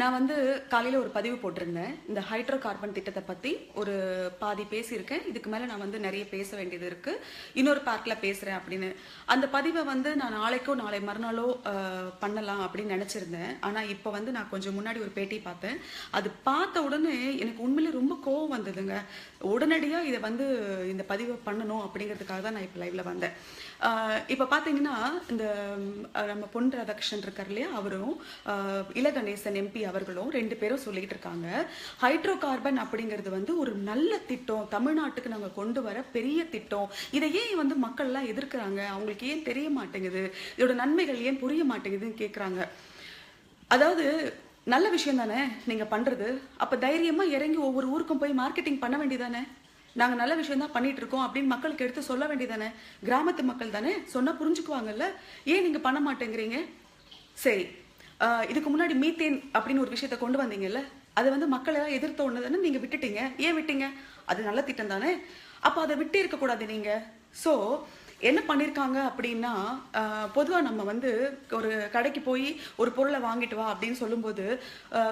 நான் வந்து காலையில் ஒரு பதிவு போட்டிருந்தேன். இந்த ஹைட்ரோ கார்பன் திட்டத்தை பற்றி ஒரு பாதி பேசியிருக்கேன். இதுக்கு மேலே நான் வந்து நிறைய பேச வேண்டியது இருக்குது இன்னொரு பார்க்கில் பேசுகிறேன் அப்படின்னு. அந்த பதிவை வந்து நான் நாளைக்கோ நாளை மறுநாளோ பண்ணலாம் அப்படின்னு நினச்சிருந்தேன். ஆனால் இப்போ வந்து நான் கொஞ்சம் முன்னாடி ஒரு பேட்டி பார்த்தேன். அது பார்த்த உடனே எனக்கு உண்மையிலே ரொம்ப கோவம் வந்ததுங்க. உடனடியாக இதை வந்து இந்த பதிவை பண்ணணும் அப்படிங்கிறதுக்காக தான் நான் இப்போ லைவில் வந்தேன். இப்போ பார்த்தீங்கன்னா இந்த நம்ம பொன் ராதாகிருஷ்ணன் இருக்கார் இல்லையா? அவரும் இளகணேசன் எம்பி அவர்களும் ரெண்டு பேரும் சொல்லிட்டு இருக்காங்க. ஹைட்ரோ கார்பன் அப்படிங்கிறது வந்து ஒரு நல்ல திட்டம். தமிழ்நாட்டுக்கு நாங்கள் கொண்டு வர பெரிய திட்டம். இதை ஏன் வந்து மக்கள்லாம் எதிர்க்கிறாங்க? அவங்களுக்கு ஏன் தெரிய மாட்டேங்குது? இதோட நன்மைகள் ஏன் புரிய மாட்டேங்குதுன்னு கேட்குறாங்க அதாவது நல்ல விஷயம் தானே நீங்க பண்றது? அப்போ தைரியமா இறங்கி ஒவ்வொரு ஊருக்கும் போய் மார்க்கெட்டிங் பண்ண வேண்டியதானே? நாங்க நல்ல விஷயம் தான் பண்ணிட்டு இருக்கோம் அப்படின்னு மக்களுக்கு எடுத்து சொல்ல வேண்டியதானே? கிராமத்து மக்கள் தானே? சொன்னா புரிஞ்சுக்குவாங்கல்ல? ஏன் நீங்க பண்ண மாட்டேங்கிறீங்க? சரி இதுக்கு முன்னாடி மீத்தேன் அப்படின்னு ஒரு விஷயத்த கொண்டு வந்தீங்கல்ல அது வந்து மக்களை எதிர்த்த ஒன்று தானே நீங்க விட்டுட்டீங்க? ஏன் விட்டீங்க? அது நல்ல திட்டம் தானே? அப்போ அதை விட்டு இருக்கக்கூடாது நீங்கள் நீங்க. சோ என்ன பண்ணியிருக்காங்க அப்படின்னா பொதுவாக நம்ம வந்து ஒரு கடைக்கு போய் ஒரு பொருளை வாங்கிட்டு வா அப்படின்னு சொல்லும்போது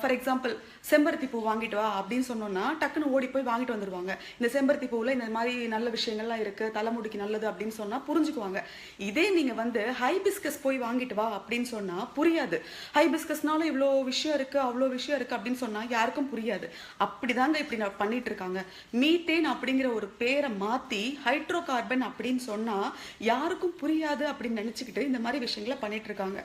ஃபார் எக்ஸாம்பிள் செம்பருத்தி பூ வாங்கிட்டு வா அப்படின்னு சொன்னோம்னா டக்குன்னு ஓடி போய் வாங்கிட்டு வந்துடுவாங்க இந்த செம்பருத்தி பூவில் இந்த மாதிரி நல்ல விஷயங்கள்லாம் இருக்குது தலைமுடிக்கு நல்லது அப்படின்னு சொன்னால் புரிஞ்சுக்குவாங்க. இதே நீங்கள் வந்து ஹைபிஸ்கஸ் போய் வாங்கிட்டு வா அப்படின்னு சொன்னால் புரியாது. ஹைபிஸ்கஸ்னால இவ்வளோ விஷயம் இருக்குது அவ்வளோ விஷயம் இருக்குது அப்படின்னு சொன்னால் யாருக்கும் புரியாது. அப்படிதாங்க இப்படி நான் பண்ணிட்டு இருக்காங்க. மீத்தேன் அப்படிங்கிற ஒரு பேரை மாற்றி ஹைட்ரோ கார்பன் அப்படின்னு சொன்னால் யாருக்கும் புரியாது அப்படின்னு நினச்சிக்கிட்டு இந்த மாதிரி விஷயங்களை பண்ணிட்டு இருக்காங்க.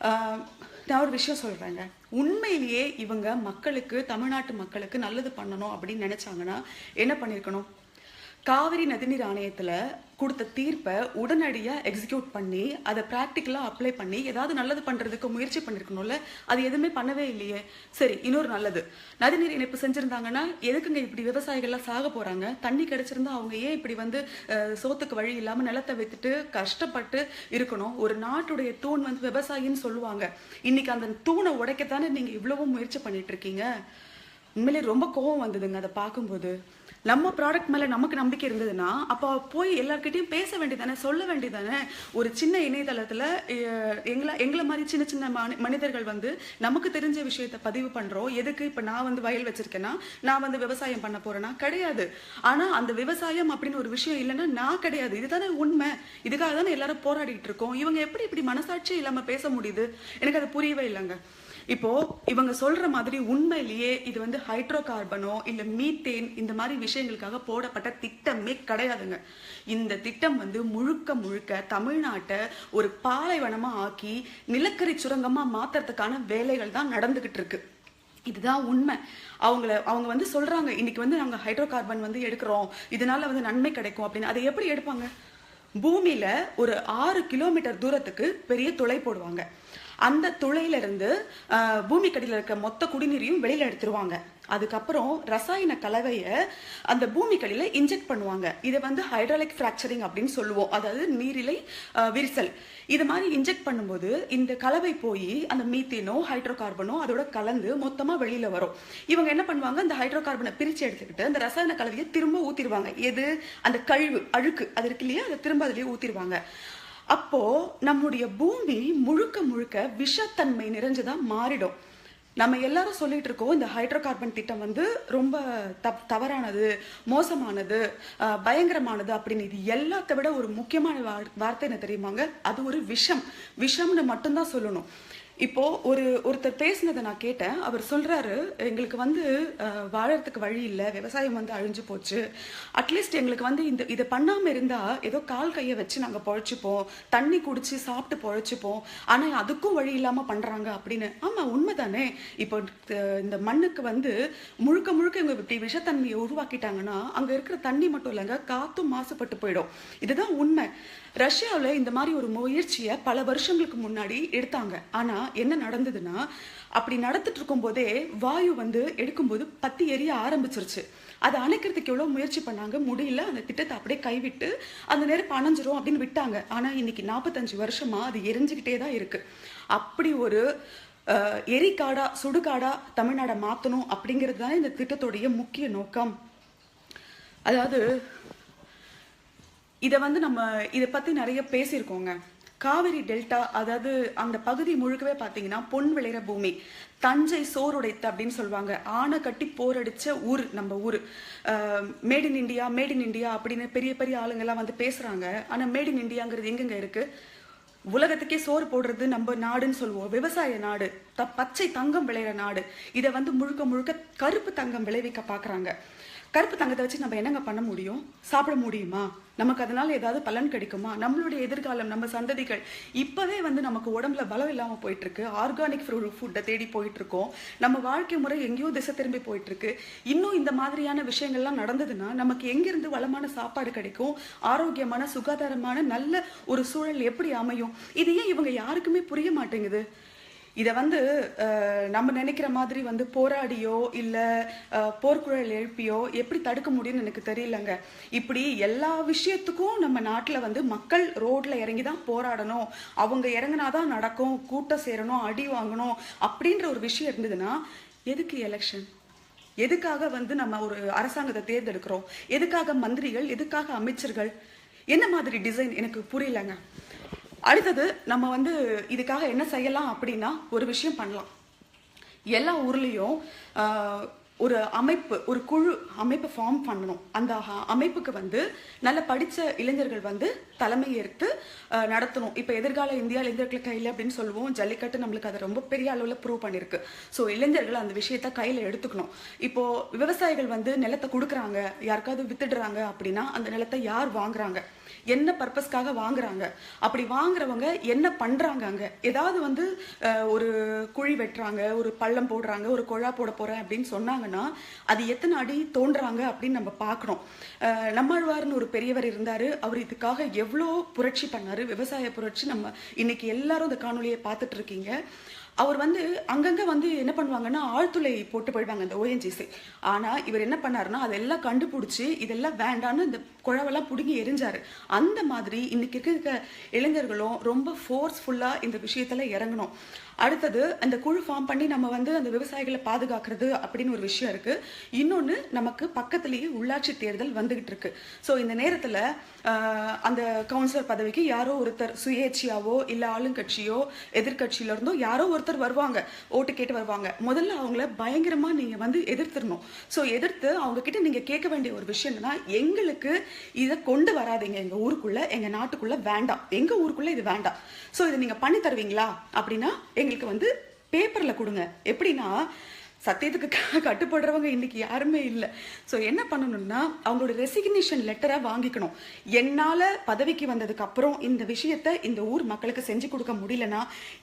ஆஹ் நான் ஒரு விஷயம் சொல்கிறேங்க உண்மையிலேயே இவங்க மக்களுக்கு தமிழ்நாட்டு மக்களுக்கு நல்லது பண்ணணும் அப்படின்னு நினச்சாங்கன்னா என்ன பண்ணியிருக்கணும் காவிரி நதிநீர் ஆணையத்தில் கொடுத்த தீர்ப்பை உடனடியாக எக்ஸிக்யூட் பண்ணி அதை ப்ராக்டிக்கலாக அப்ளை பண்ணி ஏதாவது நல்லது பண்ணுறதுக்கு முயற்சி பண்ணியிருக்கணும்ல அது எதுவுமே பண்ணவே இல்லையே. சரி இன்னொரு நல்லது. நதிநீர் இணைப்பு செஞ்சுருந்தாங்கன்னா எதுக்குங்க இப்படி விவசாயிகள்லாம் சாக போகிறாங்க தண்ணி கிடச்சிருந்தா அவங்க ஏன் இப்படி வந்து சோத்துக்கு வழி இல்லாமல் நிலத்தை வைத்துட்டு கஷ்டப்பட்டு இருக்கணும்? ஒரு நாட்டுடைய தூண் வந்து விவசாயின்னு சொல்லுவாங்க. இன்னைக்கு அந்த தூணை உடைக்கத்தானே நீங்கள் இவ்வளவும் முயற்சி பண்ணிட்டு இருக்கீங்க? உண்மையிலே ரொம்ப கோவம் வந்ததுங்க அதை பார்க்கும்போது. நம்ம ப்ராடக்ட் மேலே நமக்கு நம்பிக்கை இருந்ததுன்னா அப்போ போய் எல்லாருக்கிட்டையும் பேச வேண்டியதானே சொல்ல வேண்டியதானே? ஒரு சின்ன இணையதளத்தில் எங்களை எங்களை மாதிரி சின்ன சின்ன மனி- மனிதர்கள் வந்து நமக்கு தெரிஞ்ச விஷயத்த பதிவு பண்ணுறோம் எதுக்கு இப்போ நான் வந்து வயல் வச்சிருக்கேன்னா நான் வந்து விவசாயம் பண்ண போறேன்னா கிடையாது. ஆனால் அந்த விவசாயம் அப்படின்னு ஒரு விஷயம் இல்லைன்னா நான் கிடையாது. இதுதானே உண்மை. இதுக்காக தானே எல்லாரும் போராடிட்டு இருக்கோம். இவங்க எப்படி இப்படி மனசாட்சி இல்லாமல் பேச முடியுது? எனக்கு அது புரியவே இல்லைங்க. இப்போ இவங்க சொல்ற மாதிரி உண்மையிலேயே இது வந்து ஹைட்ரோ கார்பனோ இல்ல மீத்தேன் இந்த மாதிரி விஷயங்களுக்காக போடப்பட்ட திட்டமே கிடையாதுங்க. இந்த திட்டம் வந்து முழுக்க முழுக்க தமிழ்நாட்டை ஒரு பாலைவனமா ஆக்கி நிலக்கரி சுரங்கமா மாத்துறதுக்கான வேலைகள் தான் நடந்துகிட்டு இருக்கு. இதுதான் உண்மை. அவங்கள அவங்க வந்து சொல்றாங்க இன்னைக்கு வந்து நாங்க ஹைட்ரோ கார்பன் வந்து எடுக்கிறோம். இதனால வந்து நன்மை கிடைக்கும். அப்படின்னு. அதை எப்படி எடுப்பாங்க? பூமியில ஒரு ஆறு கிலோமீட்டர் தூரத்துக்கு பெரிய துளை போடுவாங்க. அந்த துளையில இருந்து ஆஹ், இருக்க மொத்த குடிநீரையும் வெளியில் எடுத்துருவாங்க. அதுக்கப்புறம் ரசாயன கலவையை அந்த பூமிக்கடியில் இன்ஜெக்ட் பண்ணுவாங்க. இதை வந்து ஹைட்ராலிக் ஃப்ராக்சரிங் அப்படின்னு சொல்லுவோம். அதாவது நீரிலை விரிசல். இது மாதிரி இன்ஜெக்ட் பண்ணும்போது இந்த கலவை போய் அந்த மீத்தேனோ ஹைட்ரோ கார்பனோ அதோட கலந்து மொத்தமாக வெளியில் வரும். இவங்க என்ன பண்ணுவாங்க? அந்த ஹைட்ரோ கார்பனை பிரித்து எடுத்துக்கிட்டு அந்த ரசாயன கலவையை திரும்ப ஊற்றிடுவாங்க எது? அந்த கழிவு அழுக்கு. அது இருக்கு இல்லையா? அதை திரும்ப அதிலேயே ஊற்றிடுவாங்க அப்போ நம்முடைய பூமி முழுக்க முழுக்க விஷத்தன்மை நிறைஞ்சுதான் மாறிடும். நம்ம எல்லாரும் சொல்லிட்டு இருக்கோம் இந்த ஹைட்ரோ கார்பன் திட்டம் வந்து ரொம்ப தப் தவறானது மோசமானது பயங்கரமானது அப்படின்னு. இது எல்லாத்த விட ஒரு முக்கியமான வார்த்தை என்ன தெரியுமாங்க? அது ஒரு விஷம். விஷம்னு மட்டும்தான் சொல்லணும். இப்போ ஒரு ஒருத்தர் பேசினதை நான் கேட்டேன். அவர் சொல்றாரு எங்களுக்கு வந்து வாழறதுக்கு வழி இல்லை விவசாயம் வந்து அழிஞ்சு போச்சு. அட்லீஸ்ட் எங்களுக்கு வந்து இந்த இதை பண்ணாம இருந்தா ஏதோ கால் கையை வச்சு நாங்க பொழைச்சிப்போம் தண்ணி குடிச்சு சாப்பிட்டு பொழைச்சிப்போம். ஆனா அதுக்கும் வழி இல்லாம பண்றாங்க அப்படின்னு. ஆமா உண்மைதானே. இப்போ இந்த மண்ணுக்கு வந்து முழுக்க முழுக்க இவங்க இப்படி விஷத்தன்மையை உருவாக்கிட்டாங்கன்னா அங்க இருக்கிற தண்ணி மட்டும் இல்லைங்க காத்தும் மாசுபட்டு போயிடும். இதுதான் உண்மை. ரஷ்யாவில் இந்த மாதிரி ஒரு முயற்சியை பல வருஷங்களுக்கு முன்னாடி எடுத்தாங்க. ஆனால் என்ன நடந்ததுன்னா அப்படி நடந்துட்டு இருக்கும் போதே வாயு வந்து எடுக்கும்போது பத்தி எரிய ஆரம்பிச்சிருச்சு. அதை அணைக்கிறதுக்கு எவ்வளோ முயற்சி பண்ணாங்க? முடியல. அந்த திட்டத்தை அப்படியே கைவிட்டு அந்த நேரம் அணைஞ்சிரும் அப்படின்னு விட்டாங்க. ஆனால் இன்னைக்கு நாற்பத்தஞ்சு வருஷமா அது எரிஞ்சுக்கிட்டே தான் இருக்கு. அப்படி ஒரு எரிக்காடா சுடுகாடா தமிழ்நாடை மாற்றணும் அப்படிங்கிறது தான் இந்த திட்டத்துடைய முக்கிய நோக்கம். அதாவது இதை வந்து நம்ம இதை பற்றி நிறைய பேசியிருக்கோங்க. காவிரி டெல்டா அதாவது அந்த பகுதி முழுக்கவே பார்த்தீங்கன்னா பொன் விளையிற பூமி. தஞ்சை சோறுடைத்த அப்படின்னு சொல்லுவாங்க. ஆனை கட்டி போரடிச்ச ஊர் நம்ம ஊர். Made in India made in India அப்படின்னு பெரிய பெரிய ஆளுங்கெல்லாம் வந்து பேசுகிறாங்க ஆனால் மேட் இன் இண்டியாங்கிறது எங்கெங்க இருக்குது உலகத்துக்கே சோறு போடுறது நம்ம நாடுன்னு சொல்லுவோம். விவசாய நாடு த பச்சை தங்கம் விளையிற நாடு. இதை வந்து முழுக்க முழுக்க கருப்பு தங்கம் விளைவிக்க பார்க்குறாங்க. கருப்பு தங்கத்தை வச்சு நம்ம என்னங்க பண்ண முடியும்? சாப்பிட முடியுமா? நமக்கு அதனால ஏதாவது பலன் கிடைக்குமா? நம்மளுடைய எதிர்காலம் நம்ம சந்ததிகள் இப்பவே வந்து நமக்கு உடம்புல பலம் இல்லாமல் போயிட்டு இருக்கு ஆர்கானிக் ஃபுட்டை தேடி போயிட்டு இருக்கோம் நம்ம வாழ்க்கை முறை எங்கேயோ திசை திரும்பி போயிட்டு இருக்கு இன்னும் இந்த மாதிரியான விஷயங்கள்லாம் நடந்ததுன்னா நமக்கு எங்கிருந்து வளமான சாப்பாடு கிடைக்கும்? ஆரோக்கியமான சுகாதாரமான நல்ல ஒரு சூழல் எப்படி அமையும்? இது ஏன் இவங்க யாருக்குமே புரிய மாட்டேங்குது? இதை வந்து நம்ம நினைக்கிற மாதிரி வந்து போராடியோ இல்லை போர்க்குழல் எழுப்பியோ எப்படி தடுக்க முடியும்னு எனக்கு தெரியலங்க. இப்படி எல்லா விஷயத்துக்கும் நம்ம நாட்டில் வந்து மக்கள் ரோட்ல இறங்கி தான் போராடணும். அவங்க இறங்குனாதான் நடக்கும் கூட்டம் சேரணும் அடி வாங்கணும் அப்படின்ற ஒரு விஷயம் இருந்ததுன்னா எதுக்கு எலெக்ஷன் எதுக்காக வந்து நம்ம ஒரு அரசாங்கத்தை தேர்ந்தெடுக்கிறோம்? எதுக்காக மந்திரிகள் எதுக்காக அமைச்சர்கள்? என்ன மாதிரி டிசைன் எனக்கு புரியலங்க. அடுத்தது நம்ம வந்து இதுக்காக என்ன செய்யலாம் அப்படின்னா ஒரு விஷயம் பண்ணலாம். எல்லா ஊர்லேயும் ஒரு அமைப்பு ஒரு குழு அமைப்பு ஃபார்ம் பண்ணணும். அந்த அமைப்புக்கு வந்து நல்ல படித்த இளைஞர்கள் வந்து தலைமை ஏற்று நடத்தணும். இப்போ எதிர்கால இந்தியா இளைஞர்கள் கையில் அப்படின்னு சொல்லுவோம். ஜல்லிக்கட்டு நம்மளுக்கு அதை ரொம்ப பெரிய அளவில் ப்ரூவ் பண்ணியிருக்கு ஸோ இளைஞர்கள் அந்த விஷயத்த கையில் எடுத்துக்கணும். இப்போ விவசாயிகள் வந்து நிலத்தை கொடுக்குறாங்க. யாருக்காவது வித்துடுறாங்க அப்படின்னா அந்த நிலத்தை யார் வாங்குறாங்க? என்ன பர்பஸ்க்காக வாங்குறாங்க? அப்படி வாங்குறவங்க என்ன பண்றாங்க அங்க? ஏதாவது வந்து ஒரு குழி வெட்டுறாங்க ஒரு பள்ளம் போடுறாங்க ஒரு குழா போட போறேன் அப்படின்னு சொன்னாங்கன்னா அது எத்தனை அடி தோன்றாங்க அப்படின்னு நம்ம பார்க்கணும். நம்மாழ்வார்னு ஒரு பெரியவர் இருந்தாரு. அவர் இதுக்காக எவ்வளோ புரட்சி பண்ணாரு. விவசாய புரட்சி நம்ம இன்னைக்கு எல்லாரும் இந்த காணொலியை பார்த்துட்டு இருக்கீங்க. அவர் வந்து அங்கங்கே வந்து என்ன பண்ணுவாங்கன்னா ஆழ்துளை போட்டு போயிடுவாங்க அந்த ஓஎன்ஜிசி ஆனால் இவர் என்ன பண்ணாருன்னா அதெல்லாம் கண்டுபிடிச்சி இதெல்லாம் வேண்டான்னு இந்த குழவெல்லாம் பிடுங்கி எரிஞ்சாரு. அந்த மாதிரி இன்னைக்கு இருக்க இளைஞர்களும் ரொம்ப ஃபோர்ஸ்ஃபுல்லாக இந்த விஷயத்தில் இறங்கணும். அடுத்தது அந்த குழு ஃபார்ம் பண்ணி நம்ம வந்து அந்த விவசாயிகளை பாதுகாக்கிறது அப்படின்னு ஒரு விஷயம் இருக்கு. இன்னொன்று நமக்கு பக்கத்திலேயே உள்ளாட்சி தேர்தல் வந்துகிட்டு இருக்கு. ஸோ இந்த நேரத்தில் அந்த கவுன்சிலர் பதவிக்கு யாரோ ஒருத்தர் சுயேட்சையாவோ இல்லை ஆளுங்கட்சியோ எதிர்க்கட்சியில இருந்தோ யாரோ ஒருத்தர் வருவாங்க ஓட்டு கேட்டு வருவாங்க. முதல்ல அவங்கள பயங்கரமா நீங்க வந்து எதிர்த்துடணும் ஸோ எதிர்த்து அவங்க கிட்ட நீங்க கேட்க வேண்டிய ஒரு விஷயம் என்னன்னா எங்களுக்கு இதை கொண்டு வராதீங்க. எங்க ஊருக்குள்ள எங்க நாட்டுக்குள்ள வேண்டாம். எங்க ஊருக்குள்ள இது வேண்டாம். ஸோ இதை நீங்க பண்ணி தருவீங்களா? அப்படின்னா எங்களுக்கு வந்து பேப்பர்ல கொடுங்க. எப்படின்னா சத்தியத்துக்கு கட்டுப்படுறவங்க இன்னைக்கு யாருமே இல்லை. ஸோ என்ன பண்ணணும்னா அவங்களோட ரெசிக்னேஷன் லெட்டரை வாங்கிக்கணும். என்னால் பதவிக்கு வந்ததுக்கு அப்புறம் இந்த விஷயத்த இந்த ஊர் மக்களுக்கு செஞ்சு கொடுக்க முடியலனா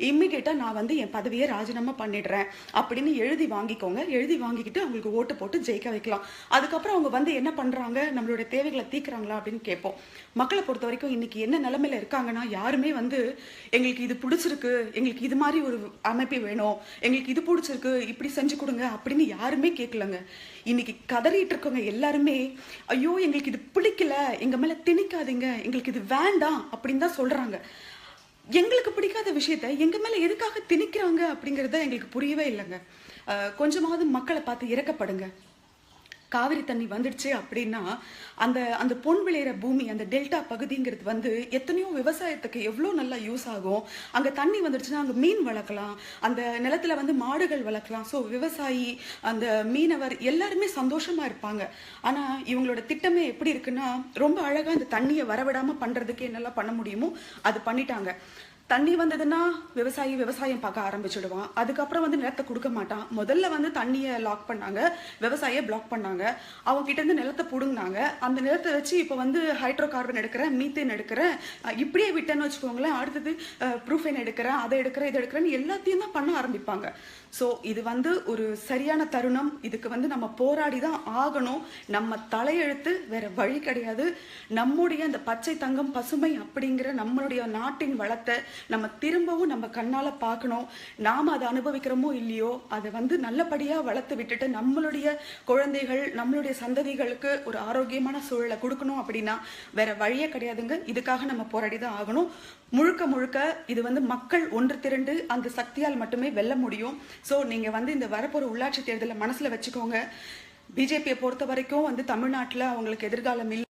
இம்மிடியேட்டாக நான் வந்து என் பதவியை ராஜினாமா பண்ணிடுறேன். அப்படின்னு எழுதி வாங்கிக்கோங்க. எழுதி வாங்கிக்கிட்டு அவங்களுக்கு ஓட்டு போட்டு ஜெயிக்க வைக்கலாம். அதுக்கப்புறம் அவங்க வந்து என்ன பண்ணுறாங்க நம்மளோட தேவைகளை தீக்குறாங்களா அப்படின்னு கேட்போம். மக்களை பொறுத்த வரைக்கும் இன்னைக்கு என்ன நிலைமையில இருக்காங்கன்னா யாருமே வந்து எங்களுக்கு இது பிடிச்சிருக்கு எங்களுக்கு இது மாதிரி ஒரு அமைப்பு வேணும் எங்களுக்கு இது பிடிச்சிருக்கு இப்படி செஞ்சு கொடுங்க அப்படின்னு யாருமே கேட்கலங்க. இன்னைக்கு கதறிட்டு இருக்கவங்க எல்லாருமே ஐயோ எங்களுக்கு இது பிடிக்கல. எங்க மேல திணிக்காதீங்க. எங்களுக்கு இது வேண்டாம். அப்படின்னு தான் சொல்றாங்க. எங்களுக்கு பிடிக்காத விஷயத்த எங்க மேல எதுக்காக திணிக்கிறாங்க? அப்படிங்கறத எங்களுக்கு புரியவே இல்லைங்க. கொஞ்சமாவது மக்களை பார்த்து இறக்கப்படுங்க. காவிரி தண்ணி வந்துடுச்சு அப்படின்னா அந்த அந்த பொன் விளையிற பூமி அந்த டெல்டா பகுதிங்கிறது வந்து எத்தனையோ விவசாயத்துக்கு எவ்வளோ நல்லா யூஸ் ஆகும். அங்கே தண்ணி வந்துடுச்சுன்னா அங்கே மீன் வளர்க்கலாம். அந்த நிலத்துல வந்து மாடுகள் வளர்க்கலாம். ஸோ விவசாயி அந்த மீனவர் எல்லாருமே சந்தோஷமா இருப்பாங்க. ஆனால் இவங்களோட திட்டமே எப்படி இருக்குன்னா ரொம்ப அழகாக அந்த தண்ணியை வரவிடாமல் பண்ணுறதுக்கு என்னெல்லாம் பண்ண முடியுமோ அது பண்ணிட்டாங்க. தண்ணி வந்ததுன்னா விவசாயி விவசாயம் பார்க்க ஆரம்பிச்சிடுவான். அதுக்கப்புறம் வந்து நிலத்தை கொடுக்க மாட்டான். முதல்ல வந்து தண்ணியை லாக் பண்ணாங்க. விவசாயியை பிளாக் பண்ணாங்க. அவங்க கிட்ட இருந்து நிலத்தை பிடுங்கினாங்க. அந்த நிலத்தை வச்சு இப்போ வந்து ஹைட்ரோ கார்பன் எடுக்கிறேன் மீத்தேன் எடுக்கிறேன். இப்படியே விட்டேன்னு வச்சுக்கோங்களேன். அடுத்தது ப்ரூஃபைன் எடுக்கிறேன் அதை எடுக்கிறேன் இதை எடுக்கிறேன்னு எல்லாத்தையும் தான் பண்ண ஆரம்பிப்பாங்க. ஸோ இது வந்து ஒரு சரியான தருணம். இதுக்கு வந்து நம்ம போராடி தான் ஆகணும். நம்ம தலையெழுத்து வேற வழி கிடையாது. நம்முடைய அந்த பச்சை தங்கம் பசுமை அப்படிங்கிற நம்மளுடைய நாட்டின் வளத்தை நம்ம திரும்பவும் நம்ம கண்ணால பார்க்கணும். நாம அதை அனுபவிக்கிறோமோ இல்லையோ அதை வந்து நல்லபடியா வளர்த்து விட்டுட்டு நம்மளுடைய குழந்தைகள் நம்மளுடைய சந்ததிகளுக்கு ஒரு ஆரோக்கியமான சூழலை கொடுக்கணும் அப்படின்னா வேற வழியே கிடையாதுங்க. இதுக்காக நம்ம போராடி தான் ஆகணும். முழுக்க முழுக்க இது வந்து மக்கள் ஒன்று திரண்டு அந்த சக்தியால் மட்டுமே வெல்ல முடியும். ஸோ நீங்க வந்து இந்த வரப்போற உள்ளாட்சி தேர்தலை மனசுல வச்சுக்கோங்க. பிஜேபியை பொறுத்த வரைக்கும் வந்து தமிழ்நாட்டில் அவங்களுக்கு எதிர்காலம் இல்லை.